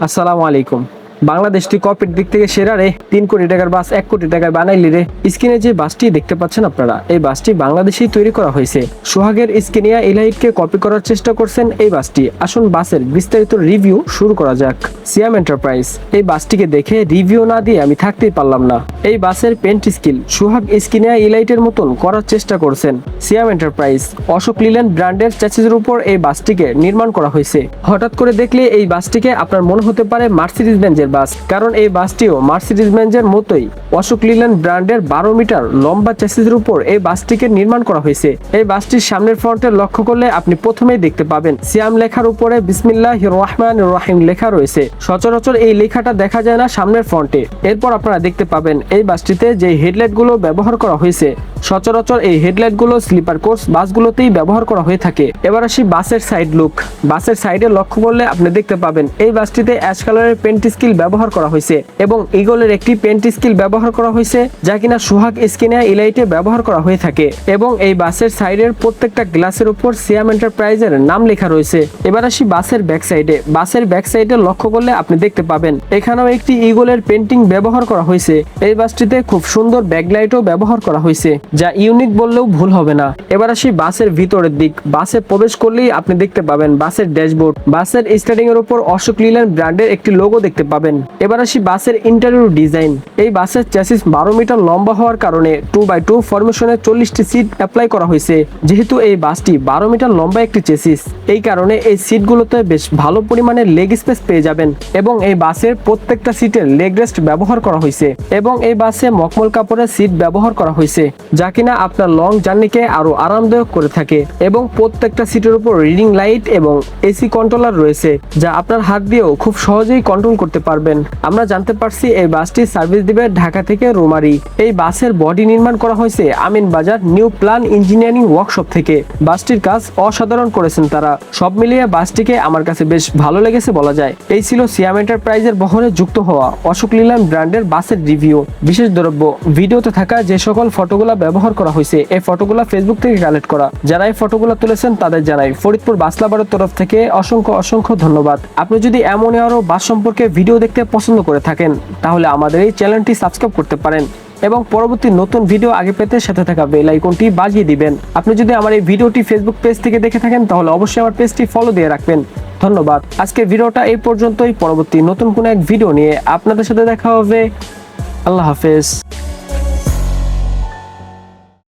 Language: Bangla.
আসসালামু আলাইকুম। বাংলাদেশটি কপির দিক থেকে সেরা রে। তিন কোটি টাকার বাস এক কোটি টাকায় বানাইলি রে। স্ক্রিনে যে বাসটি দেখতে পাচ্ছেন আপনারা, এই বাসটি বাংলাদেশেই তৈরি করা হয়েছে। সোহাগের স্ক্রিনিয়া ইলাইটকে কপি করার চেষ্টা করছেন এই বাসটি। আসুন বাসের বিস্তারিত রিভিউ শুরু করা যাক। সিয়াম এন্টারপ্রাইজ এই বাসটিকে দেখে রিভিউ না দিয়ে আমি থাকতেই পারলাম না। এই বাসের পেন্ট স্কিল সোহাগ স্কিনিয়া ইলাইটের মতন করার চেষ্টা করছেন। সিয়াম এন্টারপ্রাইজ অশোক লিল্যান্ড ব্র্যান্ডের চ্যাসিসের উপর এই বাসটিকে নির্মাণ করা হয়েছে। হঠাৎ করে দেখলে এই বাসটিকে আপনার মনে হতে পারে মার্সিডিজ বেঞ্জের বাস, কারণ এই বাসটিও মার্সিডিজ বেঞ্জের মতোই অশোক লিল্যান্ড ব্র্যান্ডের বারো মিটার লম্বা চ্যাসিসের উপর এই বাসটিকে নির্মাণ করা হয়েছে। এই বাসটির সামনের ফ্রন্টে লক্ষ্য করলে আপনি প্রথমেই দেখতে পাবেন সিয়াম লেখার উপরে বিসমিল্লাহ রহমান রহিম লেখা রয়েছে। সচরাচর এই লেখাটা দেখা যায় না সামনের ফ্রন্টে। এরপর আপনারা দেখতে পাবেন এই বাসটিতে যে হেডলাইটগুলো ব্যবহার করা হয়েছে। সচরাচর এই হেডলাইটগুলো স্লিপার কোর্স বাসগুলোতেই ব্যবহার করা হয়ে থাকে। এবার আসি বাসের সাইড লুক। বাসের সাইডে লক্ষ্য করলে আপনি দেখতে পাবেন এই বাসটিতে অ্যাশ কালারের পেন্ট স্কিল ব্যবহার করা হয়েছে এবং ইগলের একটি পেন্ট স্কিল ব্যবহার করা হয়েছে, যা কিনা সোহাগ স্কিনিয়া ইলাইটে ব্যবহার করা হয়ে থাকে এবং এই বাসের সাইডের প্রত্যেকটা গ্লাসের উপর সিয়াম এন্টারপ্রাইজের নাম লেখা রয়েছে। এবার আসি বাসের ব্যাক সাইডে বাসের ব্যাক সাইডে লক্ষ্য করলে আপনি দেখতে পাবেন, এখানেও একটি ইগলের পেন্টিং ব্যবহার করা হয়েছে। এই বাসটিতে খুব সুন্দর ব্যাকলাইটও ব্যবহার করা হয়েছে, যা ইউনিক বললেও ভুল হবে না। এবার আসি বাসের ভিতরের দিক। বাসে প্রবেশ করলেই আপনি দেখতে পাবেন বাসের ড্যাশবোর্ড। বাসের স্টার্টিং এর উপর অশোক লিল্যান্ড ব্র্যান্ডের একটি লোগো দেখতে পাবেন। এবার আসি বাসের ইন্টারভিউ ডিজাইন এই বাসের চ্যাসিস বারো মিটার লম্বা হওয়ার কারণে টু বাই টু ফরমেশনে চল্লিশটি সিট অ্যাপ্লাই করা হয়েছে। যেহেতু এই বাসটি বারো মিটার লম্বা একটি চেসিস এই কারণে এই সিটগুলোতে বেশ ভালো পরিমাণে লেগ স্পেস পেয়ে যাবেন এবং এই বাসের প্রত্যেকটা সিটের লেগ রেস্ট ব্যবহার করা হয়েছে এবং এই বাসে মকমল কাপড়ের সিট ব্যবহার করা হয়েছে, যা কিনা আপনার লং জার্নিকে আরও আরামদায়ক করে থাকে এবং প্রত্যেকটা সিটের উপর রিডিং লাইট এবং এসি কন্ট্রোলার রয়েছে, যা আপনার হাত দিয়েও খুব সহজেই কন্ট্রোল করতে পারবেন। আমরা জানতে পারছি এই বাসটি সার্ভিস দিবে ঢাকা থেকে রোমারি। এই বাসের বডি নির্মাণ করা হয়েছে আমিন বাজার নিউ প্ল্যান ইঞ্জিনিয়ারিং ওয়ার্কশপ থেকে। বাসটির কাজ অসাধারণ করেছেন তারা। সব মিলিয়ে বাসটিকে আমার কাছে বেশ ভালো লেগেছে বলা যায়। এই ছিল সিয়াম এন্টারপ্রাইজের বহরে যুক্ত হওয়া অশোক লিলাম ব্র্যান্ডের বাসের রিভিউ। বিশেষ দ্রব্য, ভিডিওতে থাকা যে সকল ফটোগুলা ব্যবহার করা হয়েছে, এই ফটোগুলা ফেসবুক থেকে কালেক্ট করা। যারা এই ফটোগুলা তুলেছেন তাদের জানাই, ফরিদপুর বাসলাবারের তরফ থেকে অসংখ্য অসংখ্য ধন্যবাদ। আপনি যদি এমন আরও বাস সম্পর্কে ভিডিও দেখতে পছন্দ করে থাকেন, তাহলে আমাদের এই চ্যানেলটি সাবস্ক্রাইব করতে পারেন এবং পরবর্তী নতুন ভিডিও আগে পেতে সাথে থাকা বেল আইকনটি বাজিয়ে দিবেন। আপনি যদি আমার এই ভিডিওটি ফেসবুক পেজ থেকে দেখে থাকেন, তাহলে অবশ্যই আমার পেজটি ফলো দিয়ে রাখবেন। ধন্যবাদ। আজকে ভিডিওটা এই পর্যন্তই। পরবর্তী নতুন কোনো এক ভিডিও নিয়ে আপনাদের সাথে দেখা হবে। আল্লাহ হাফেজ।